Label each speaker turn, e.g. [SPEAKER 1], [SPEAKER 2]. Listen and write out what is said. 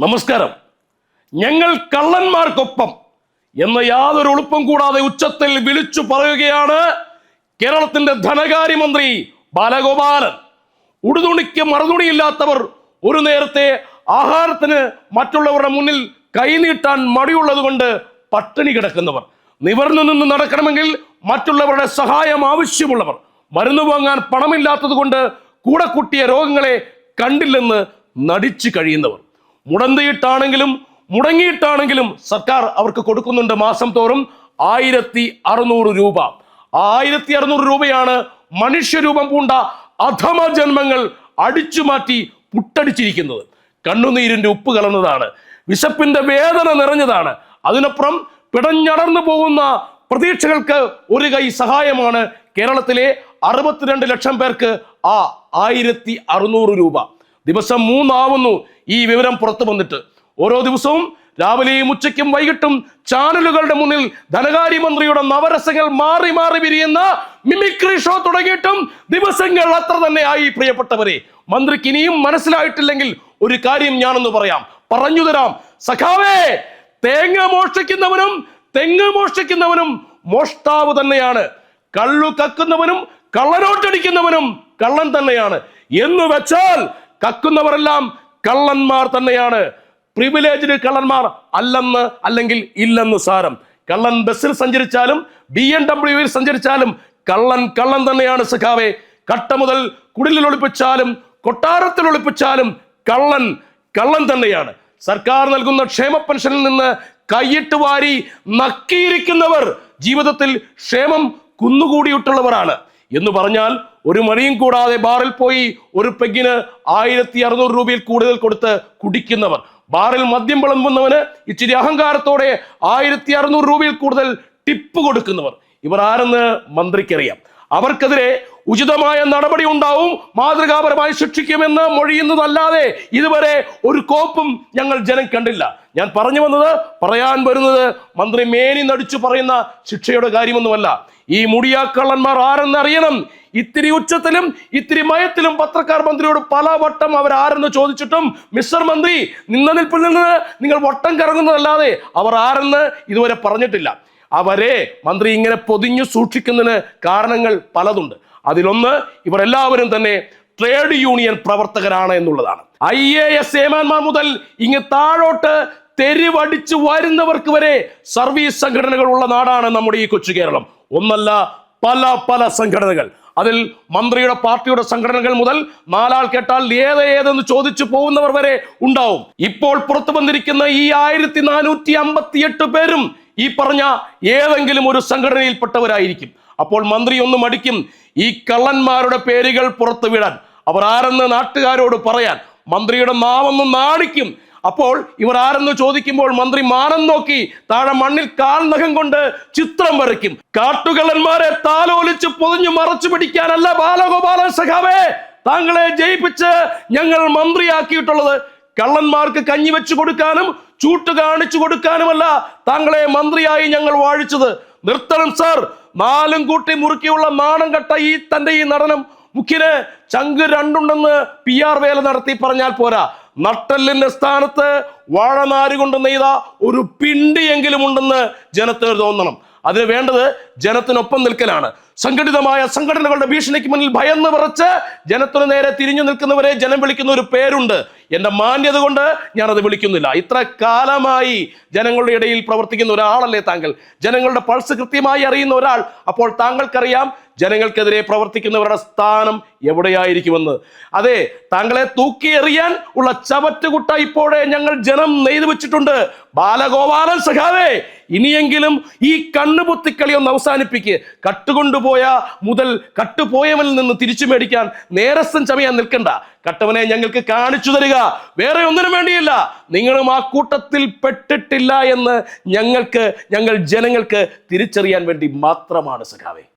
[SPEAKER 1] നമസ്കാരം. ഞങ്ങൾ കള്ളന്മാർക്കൊപ്പം എന്ന യാതൊരു എളുപ്പം കൂടാതെ ഉച്ചത്തിൽ വിളിച്ചു പറയുകയാണ് കേരളത്തിന്റെ ധനകാര്യമന്ത്രി ബാലഗോപാലൻ. ഉടുതുണിക്ക് മറുതുണിയില്ലാത്തവർ ഒരു നേരത്തെ ആഹാരത്തിന് മറ്റുള്ളവരുടെ മുന്നിൽ കൈനീട്ടാൻ മടിയുള്ളത് കൊണ്ട് പട്ടിണി കിടക്കുന്നവർ. നിവർന്നു നിന്ന് നടക്കണമെങ്കിൽ മറ്റുള്ളവരുടെ സഹായം ആവശ്യമുള്ളവർ. മരുന്ന് വാങ്ങാൻ പണമില്ലാത്തത് കൊണ്ട് കൂടെ കൂട്ടിയ രോഗങ്ങളെ കണ്ടില്ലെന്ന് നടിച്ചു കഴിയുന്നവർ. മുടന്തിയിട്ടാണെങ്കിലും മുടങ്ങിയിട്ടാണെങ്കിലും സർക്കാർ അവർക്ക് കൊടുക്കുന്നുണ്ട് മാസം തോറും ആയിരത്തി അറുന്നൂറ് രൂപ. ആ ആയിരത്തി അറുന്നൂറ് രൂപയാണ് മനുഷ്യരൂപം പൂണ്ട അധമ ജന്മങ്ങൾ അടിച്ചു മാറ്റി പുട്ടടിച്ചിരിക്കുന്നത്. കണ്ണുനീരിന്റെ ഉപ്പ് കലർന്നതാണ്. വിശപ്പിന്റെ വേദന നിറഞ്ഞതാണ്. അതിനപ്പുറം പിടഞ്ഞടർന്നു പോകുന്ന പ്രതീക്ഷകൾക്ക് ഒരു കൈ സഹായമാണ് കേരളത്തിലെ അറുപത്തിരണ്ട് ലക്ഷം പേർക്ക് ആ ആയിരത്തി അറുന്നൂറ് രൂപ. ദിവസം മൂന്നാവുന്നു ഈ വിവരം പുറത്തു വന്നിട്ട്. ഓരോ ദിവസവും രാവിലെയും ഉച്ചയ്ക്കും വൈകിട്ടും ചാനലുകളുടെ മുന്നിൽ ധനകാര്യമന്ത്രിയുടെ നവരസങ്ങൾ മാറി മാറി വിരിയുന്ന മിമിക്രി ഷോ തുടങ്ങിയിട്ടും ദിവസങ്ങൾ അത്ര തന്നെ ആയി പ്രിയപ്പെട്ടവരെ. മന്ത്രിക്ക് ഇനിയും മനസ്സിലായിട്ടില്ലെങ്കിൽ ഒരു കാര്യം ഞാനൊന്ന് പറയാം. പറഞ്ഞു തരാം. സഖാവേ തേങ്ങ മോഷ്ടിക്കുന്നവനും തെങ്ങ് മോഷ്ടിക്കുന്നവനും മോഷ്ടാവ് തന്നെയാണ്. കള്ളു കക്കുന്നവനും കള്ളനോട്ടടിക്കുന്നവനും കള്ളൻ തന്നെയാണ്. എന്ന് വെച്ചാൽ കക്കുന്നവരെല്ലാം കള്ളന്മാർ തന്നെയാണ്. പ്രിവിലേജ്ഡ് കള്ളന്മാർ അല്ലെന്ന് അല്ലെങ്കിൽ ഇല്ലെന്ന് സാരം. കള്ളൻ ബസ്സിൽ സഞ്ചരിച്ചാലും ബി എം ഡബ്ല്യുവിൽ സഞ്ചരിച്ചാലും കള്ളൻ കള്ളൻ തന്നെയാണ് സഖാവെ. കട്ട മുതൽ കുടിലിൽ ഒളിപ്പിച്ചാലും കൊട്ടാരത്തിൽ ഒളിപ്പിച്ചാലും കള്ളൻ കള്ളൻ തന്നെയാണ്. സർക്കാർ നൽകുന്ന ക്ഷേമ പെൻഷനിൽ നിന്ന് കൈയിട്ട് വാരി നക്കിയിരിക്കുന്നവർ ജീവിതത്തിൽ ക്ഷേമം കുന്നുകൂടിയിട്ടുള്ളവരാണ്. എന്ന് പറഞ്ഞാൽ ഒരു മണിയും കൂടാതെ ബാറിൽ പോയി ഒരു പെഗിന് ആയിരത്തി അറുന്നൂറ് രൂപയിൽ കൂടുതൽ കൊടുത്ത് കുടിക്കുന്നവർ. ബാറിൽ മദ്യം വിളമ്പുന്നവന് ഇച്ചിരി അഹങ്കാരത്തോടെ ആയിരത്തി അറുന്നൂറ് രൂപയിൽ കൂടുതൽ ടിപ്പ് കൊടുക്കുന്നവർ. ഇവർ ആരെന്ന് മന്ത്രിക്കറിയാം. അവർക്കെതിരെ ഉചിതമായ നടപടി ഉണ്ടാവും മാതൃകാപരമായി ശിക്ഷിക്കുമെന്ന് മൊഴിയുന്നതല്ലാതെ ഇതുവരെ ഒരു കോപ്പും ഞങ്ങൾ ജനം കണ്ടില്ല. ഞാൻ പറഞ്ഞു വന്നത് പറയാൻ വരുന്നത് മന്ത്രി മേനി നടിച്ചു പറയുന്ന ശിക്ഷയുടെ കാര്യമൊന്നുമല്ല. ഈ മുടിയാക്കള്ളന്മാർ ആരെന്ന് അറിയണം? ഇത്തിരി ഉച്ചത്തിലും ഇത്തിരി മയത്തിലും പത്രക്കാർ മന്ത്രിയോട് പല വട്ടം അവർ ആരെന്ന് ചോദിച്ചിട്ടും മിസ്റ്റർ മന്ത്രി നിന്ന നിൽപ്പിൽ നിന്ന് നിങ്ങൾ വട്ടം കറങ്ങുന്നതല്ലാതെ അവർ ആരെന്ന് ഇതുവരെ പറഞ്ഞിട്ടില്ല. അവരെ മന്ത്രി ഇങ്ങനെ പൊതിഞ്ഞു സൂക്ഷിക്കുന്നതിന് കാരണങ്ങൾ പലതുണ്ട്. അതിലൊന്ന് ഇവരെല്ലാവരും തന്നെ ട്രേഡ് യൂണിയൻ പ്രവർത്തകരാണ് എന്നുള്ളതാണ്. ഐ എ എസ് ഏമാന്മാർ മുതൽ ഇങ്ങ് താഴോട്ട് തെരുവടിച്ചു വരുന്നവർക്ക് വരെ സർവീസ് സംഘടനകൾ ഉള്ള നാടാണ് നമ്മുടെ ഈ കൊച്ചു കേരളം. ഒന്നല്ല പല പല സംഘടനകൾ. അതിൽ മന്ത്രിയുടെ പാർട്ടിയുടെ സംഘടനകൾ മുതൽ നാലാൾ കേട്ടാൽ ഏത് ഏതെന്ന് ചോദിച്ചു പോകുന്നവർ വരെ ഉണ്ടാവും. ഇപ്പോൾ പുറത്തു വന്നിരിക്കുന്ന ഈ ആയിരത്തി നാനൂറ്റി അമ്പത്തി എട്ട് പേരും ഈ പറഞ്ഞ ഏതെങ്കിലും ഒരു സംഘടനയിൽപ്പെട്ടവരായിരിക്കും. അപ്പോൾ മന്ത്രി ഒന്ന് മടിക്കും ഈ കള്ളന്മാരുടെ പേരുകൾ പുറത്തു വിടാൻ അവർ ആരെന്ന് നാട്ടുകാരോട് പറയാൻ മന്ത്രിയുടെ നാമൊന്നും നാണിക്കും. അപ്പോൾ ഇവർ ആരെന്ന് ചോദിക്കുമ്പോൾ മന്ത്രി മാനം നോക്കി താഴെ മണ്ണിൽ കാൽനഖം കൊണ്ട് ചിത്രം വരയ്ക്കും. കാട്ടുകള്ളന്മാരെ താലോലിച്ച് പൊതിഞ്ഞു മറച്ചു പിടിക്കാനല്ല ബാലഗോപാലൻ സഖാവേ താങ്കളെ ജയിപ്പിച്ച് ഞങ്ങൾ മന്ത്രിയാക്കിയിട്ടുള്ളത്. കള്ളന്മാർക്ക് കഞ്ഞി വെച്ചു കൊടുക്കാനും ചൂട്ട് കാണിച്ചു കൊടുക്കാനുമല്ല താങ്കളെ മന്ത്രിയായി ഞങ്ങൾ വാഴിച്ചത്. നിർത്തണം സാർ. നാലും കൂട്ടി മുറുക്കിയുള്ള നാണം കെട്ട ഈ തന്റെ ഈ നടനം മുഖ്യന് ചങ്ക് രണ്ടുണ്ടെന്ന് പി ആർ വേല നടത്തി പറഞ്ഞാൽ പോരാ. നട്ടലിന്റെ സ്ഥാനത്ത് വാഴനാരി കൊണ്ട് നെയ്ത ഒരു പിണ്ടിയെങ്കിലും ഉണ്ടെന്ന് ജനത്തിന് തോന്നണം. അതിന് വേണ്ടത് ജനത്തിനൊപ്പം നിൽക്കലാണ്. സംഘടിതമായ സംഘടനകളുടെ ഭീഷണിക്ക് മുന്നിൽ ഭയന്ന് പറച്ച് ജനത്തിനു നേരെ തിരിഞ്ഞു നിൽക്കുന്നവരെ ജനം വിളിക്കുന്ന ഒരു പേരുണ്ട്. എന്റെ മാന്യത കൊണ്ട് ഞാനത് വിളിക്കുന്നില്ല. ഇത്ര കാലമായി ജനങ്ങളുടെ ഇടയിൽ പ്രവർത്തിക്കുന്ന ഒരാളല്ലേ താങ്കൾ? ജനങ്ങളുടെ പൾസ് കൃത്യമായി അറിയുന്ന ഒരാൾ. അപ്പോൾ താങ്കൾക്കറിയാം ജനങ്ങൾക്കെതിരെ പ്രവർത്തിക്കുന്നവരുടെ സ്ഥാനം എവിടെയായിരിക്കുമെന്ന്. അതെ താങ്കളെ തൂക്കി എറിയാൻ ഉള്ള ചവറ്റുകുട്ട ഇപ്പോഴേ ഞങ്ങൾ ജനം നെയ്തു വെച്ചിട്ടുണ്ട്. ബാലഗോപാലൻ സഖാവേ ഇനിയെങ്കിലും ഈ കണ്ണുപൊത്തിക്കളി ഒന്ന് അവസാനിപ്പിക്കുക കട്ടുകൊണ്ടുപോയ മുതൽ കട്ടുപോയവനിൽ നിന്ന് തിരിച്ചു മേടിക്കാൻ നേരസ്ഥം ചമയാൻ നിൽക്കണ്ട. കട്ടവനെ ഞങ്ങൾക്ക് കാണിച്ചു തരിക. വേറെ ഒന്നിനും വേണ്ടിയില്ല. നിങ്ങളും ആ കൂട്ടത്തിൽ പെട്ടിട്ടില്ല എന്ന് ഞങ്ങൾക്ക് ഞങ്ങൾ ജനങ്ങൾക്ക് തിരിച്ചറിയാൻ വേണ്ടി മാത്രമാണ് സഖാവേ.